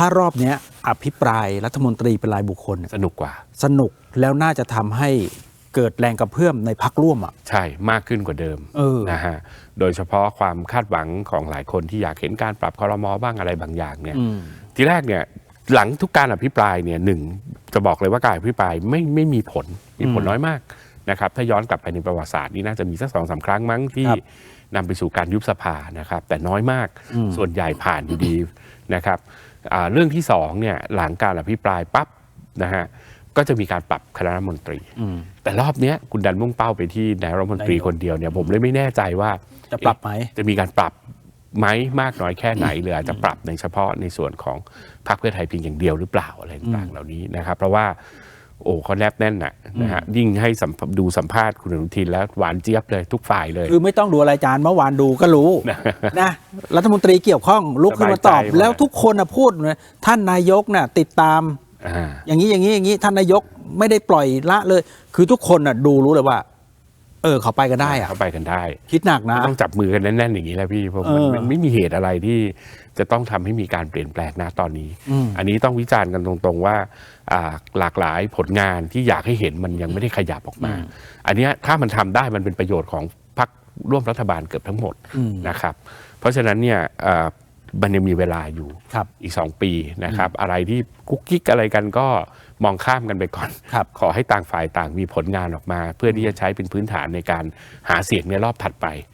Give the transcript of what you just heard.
ถ้ารอบเนี้ยอภิปรายรัฐมนตรีเป็นรายบุคคลเนี่ยสนุกกว่า สนุกแล้วน่าจะทำให้เกิดแรงกระเพื่อมในพักร่วมอะ ใช่มากขึ้นกว่าเดิมเออ นะฮะโดยเฉพาะความคาดหวังของหลายคนที่อยากเห็นการปรับคอรมอบ้างอะไรบางอย่างเนี่ย อืม ทีแรกเนี่ยหลังทุกการอภิปรายเนี่ยหนึ่งจะบอกเลยว่าการอภิปรายไม่ไม่มีผลมีผลอืมน้อยมาก นะครับถ้าย้อนกลับไปในประวัติศาสตร์นี่น่าจะมีสักสองสามครั้งมั้งที่ครับนำไปสู่การยุบสภานะครับ แต่น้อยมากอืมส่วนใหญ่ผ่านอยู่ดีนะครับอ่าเรื่องที่สองเนี่ยหลังการอภิปรายปั๊บนะฮะก็จะมีการปรับคณะรัฐมนตรีอืมแต่รอบเนี้ยคุณดันมุ่งเป้าไปที่นายรัฐมนตรีนายกคนเดียวเนี่ยผมเลยไม่แน่ใจว่าจะปรับไหมจะมีการปรับไหมมากน้อยแค่ไหนหรืออาจจะปรับในเฉพาะในส่วนของพรรคเพื่อไทยเพียงอย่างเดียวหรือเปล่าอะไรต่างๆเหล่านี้นะครับ เพราะว่า โอ้เขาแนบแน่นน่ะนะฮะยิ่งให้สัมภดูสัมภาษณ์คุณอนุทินแล้วหวานเจี๊ยบเลยทุกฝ่ายเลย คือไม่ต้องดูอะไรจานเมื่อวานดูก็รู้นะรัฐมนตรีเกี่ยวข้องลุกขึ้นมาตอบสบายใจหมดแล้วทุกคนนะพูดนะท่านนายกน่ะติดตามอ่าอย่างนี้อย่างนี้อย่างนี้ท่านนายกไม่ได้ปล่อยละเลย คือทุกคนน่ะดูรู้เลยว่า เออเขาไปกันได้อะเข้าไปกันได้ คิดหนักนะ ต้องจับมือกันแน่นๆอย่างนี้แหละพี่เพราะมันเออมันไม่มีเหตุอะไรที่จะต้องทำให้มีการเปลี่ยนแปลงนะตอนนี้อืมอันนี้ต้องวิจารณ์กันตรงๆว่าอ่าหลากหลายผลงานที่อยากให้เห็นมันยังไม่ได้ขยับออกมา อันเนี้ยถ้ามันทำได้มันเป็นประโยชน์ของพรรคร่วมรัฐบาลเกือบทั้งหมดอืมนะครับ เพราะฉะนั้นเนี่ยอ่า มันยังมีเวลาอยู่ครับอีก 2 ปีนะครับ อะไรที่กุ๊กกิ๊กอะไรกันก็มองข้ามกันไปก่อนครับขอให้ต่างฝ่ายต่างมีผลงานออกมา เพื่อที่จะใช้เป็นพื้นฐานในการหาเสียงในรอบถัดไป